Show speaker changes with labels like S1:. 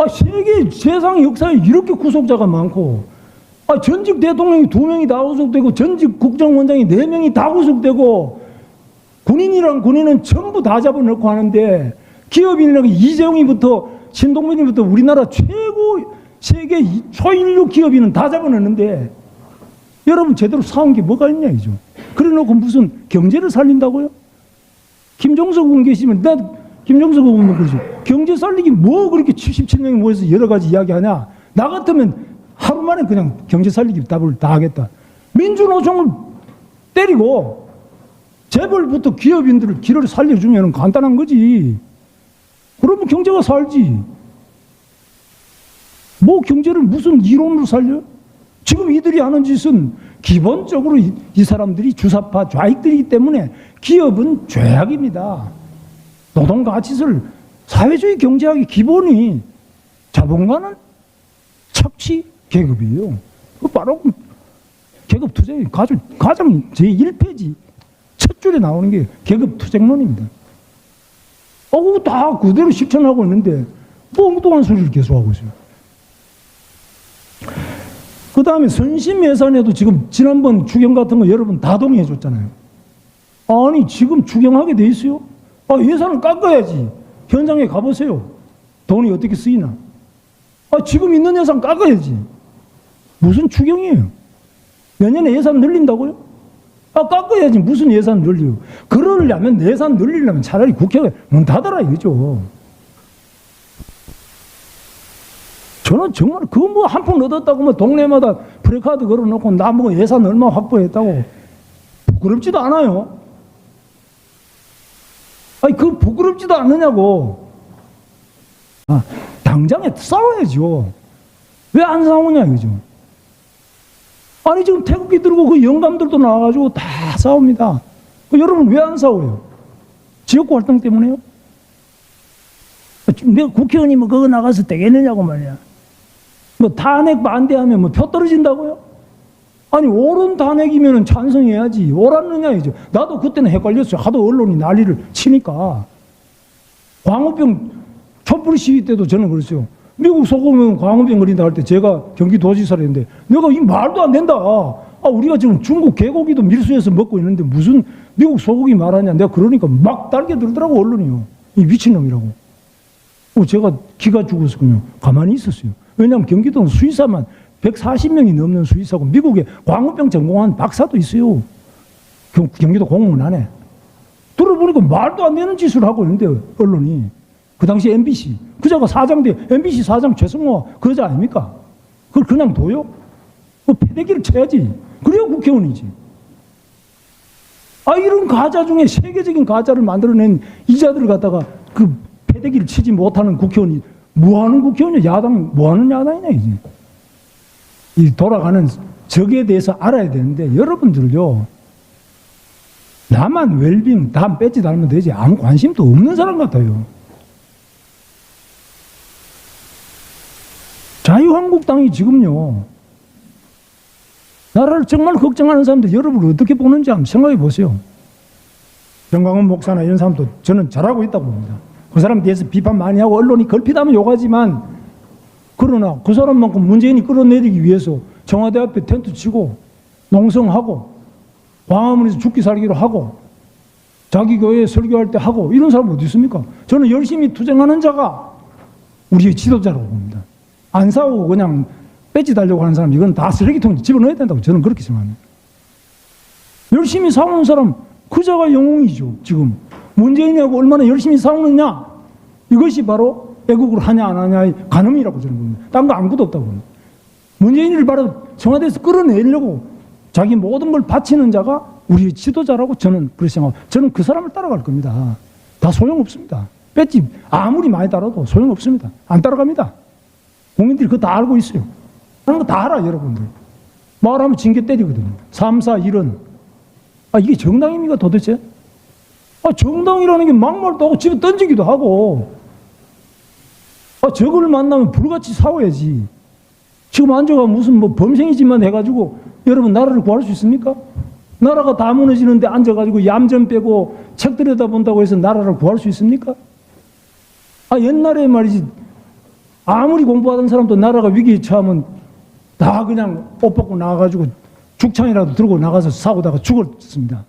S1: 아, 세계 세상 역사에 이렇게 구속자가 많고, 아, 전직 대통령이 두 명이 다 구속되고, 전직 국정원장이 네 명이 다 구속되고, 군인이랑 군인은 전부 다 잡아넣고 하는데, 기업인이랑 이재용이부터, 신동빈이부터 우리나라 최고 세계 이- 초인류 기업인은 다 잡아넣는데, 여러분 제대로 사온 게 뭐가 있냐, 이죠. 그래 놓고 무슨 경제를 살린다고요? 김종석 의원 계시면 나 김종석 의원 그러죠. 경제 살리기 뭐 그렇게 77명이 모여서 여러 가지 이야기하냐. 나 같으면 하루 만에 그냥 경제 살리기 답을 다 하겠다. 민주노총을 때리고 재벌부터 기업인들을 길을 살려주면 간단한 거지. 그러면 경제가 살지. 뭐 경제를 무슨 이론으로 살려? 지금 이들이 하는 짓은 기본적으로 이, 이 사람들이 주사파 좌익들이기 때문에 기업은 죄악입니다. 노동 가치를 사회주의 경제학의 기본이 자본가는 착취 계급이에요. 그 바로 계급 투쟁이 가장 가장 제 1페이지 첫 줄에 나오는 게 계급 투쟁론입니다. 어, 그거 다 그대로 실천하고 있는데 뭐 엉뚱한 소리를 계속하고 있어요. 그 다음에 선심 예산에도 지금 지난번 추경 같은 거 여러분 다 동의해 줬잖아요. 아니 지금 추경하게 돼 있어요. 아 예산을 깎아야지. 현장에 가보세요. 돈이 어떻게 쓰이나. 아 지금 있는 예산 깎아야지. 무슨 추경이에요? 내년에 예산 늘린다고요? 아 깎아야지 무슨 예산 늘려. 그러려면 예산 늘리려면 차라리 국회가 문 닫아라 이거죠. 저는 정말 그거 뭐한 푼 얻었다고 뭐 동네마다 프레카드 걸어놓고 나뭐 예산 얼마 확보했다고 부끄럽지도 않아요. 아니 그 부끄럽지도 않느냐고. 아, 당장에 싸워야죠. 왜 안 싸우냐 이거죠. 아니 지금 태극기 들고 그 영감들도 나와가지고 다 싸웁니다. 그 여러분 왜 안 싸워요? 지역구 활동 때문에요? 내가 국회의원이면 그거 나가서 되겠느냐고 말이야. 뭐 탄핵 반대하면 뭐 표 떨어진다고요? 아니 옳은 탄핵이면 찬성해야지 옳았느냐 이죠. 나도 그때는 헷갈렸어요. 하도 언론이 난리를 치니까 광우병 촛불 시위 때도 저는 그랬어요. 미국 소금은 광우병 걸린다 할 때 제가 경기도지사를 했는데 내가 이 말도 안 된다. 아 우리가 지금 중국 개고기도 밀수해서 먹고 있는데 무슨 미국 소고기 말하냐. 내가 그러니까 막 달게 들더라고 언론이요. 이 미친놈이라고. 어, 제가 기가 죽어서 그냥 가만히 있었어요. 왜냐하면 경기도는 수의사만 140명이 넘는 수의사고 미국에 광우병 전공한 박사도 있어요. 경, 경기도 공무원 안에. 들어보니까 말도 안 되는 짓을 하고 있는데 언론이. 그 당시 MBC. 그자가 사장 돼. MBC 사장 최승호 그 여자 아닙니까? 그걸 그냥 둬요? 그 패대기를 쳐야지. 그래야 국회의원이지. 아, 이런 가짜 중에 세계적인 가짜를 만들어낸 이자들을 갖다가 그 패대기를 치지 못하는 국회의원이 뭐 하는 국회의원이야? 야당, 뭐 하는 야당이냐, 이제. 이 돌아가는 적에 대해서 알아야 되는데 여러분들요, 나만 웰빙, 다 뺏지 달면 되지. 아무 관심도 없는 사람 같아요. 자유한국당이 지금요, 나라를 정말 걱정하는 사람들 여러분을 어떻게 보는지 한번 생각해 보세요. 정광훈 목사나 이런 사람도 저는 잘하고 있다고 봅니다. 그 사람 대해서 비판 많이 하고 언론이 걸핏하면 욕하지만 그러나 그 사람만큼 문재인이 끌어내리기 위해서 청와대 앞에 텐트 치고 농성하고 광화문에서 죽기 살기로 하고 자기 교회 설교할 때 하고 이런 사람 어디 있습니까? 저는 열심히 투쟁하는 자가 우리의 지도자라고 봅니다. 안 싸우고 그냥 배지 달려고 하는 사람 이건 다 쓰레기통에 집어넣어야 된다고 저는 그렇게 생각합니다. 열심히 싸우는 사람 그 자가 영웅이죠. 지금 문재인하고 얼마나 열심히 싸우느냐 이것이 바로 애국을 하냐 안 하냐의 가늠이라고 저는 봅니다. 딴 거 아무것도 없다고 봅니다. 문재인을 바로 청와대에서 끌어내려고 자기 모든 걸 바치는 자가 우리의 지도자라고 저는 그렇게 생각하고 저는 그 사람을 따라갈 겁니다. 다 소용없습니다. 뺏지 아무리 많이 따라도 소용없습니다. 안 따라갑니다. 국민들이 그거 다 알고 있어요. 하는 거 다 알아 여러분들. 말하면 징계 때리거든요. 3, 4, 1은. 아 이게 정당입니까 도대체? 아 정당이라는 게 막말도 하고 집에 던지기도 하고 아 저걸 만나면 불같이 싸워야지. 지금 앉아가 무슨 뭐 범생이지만 해가지고 여러분 나라를 구할 수 있습니까? 나라가 다 무너지는데 앉아가지고 얌전 빼고 책 들여다본다고 해서 나라를 구할 수 있습니까? 아 옛날에 말이지 아무리 공부하던 사람도 나라가 위기에 처하면 다 그냥 옷 벗고 나가가지고 죽창이라도 들고 나가서 사고다가 죽었습니다.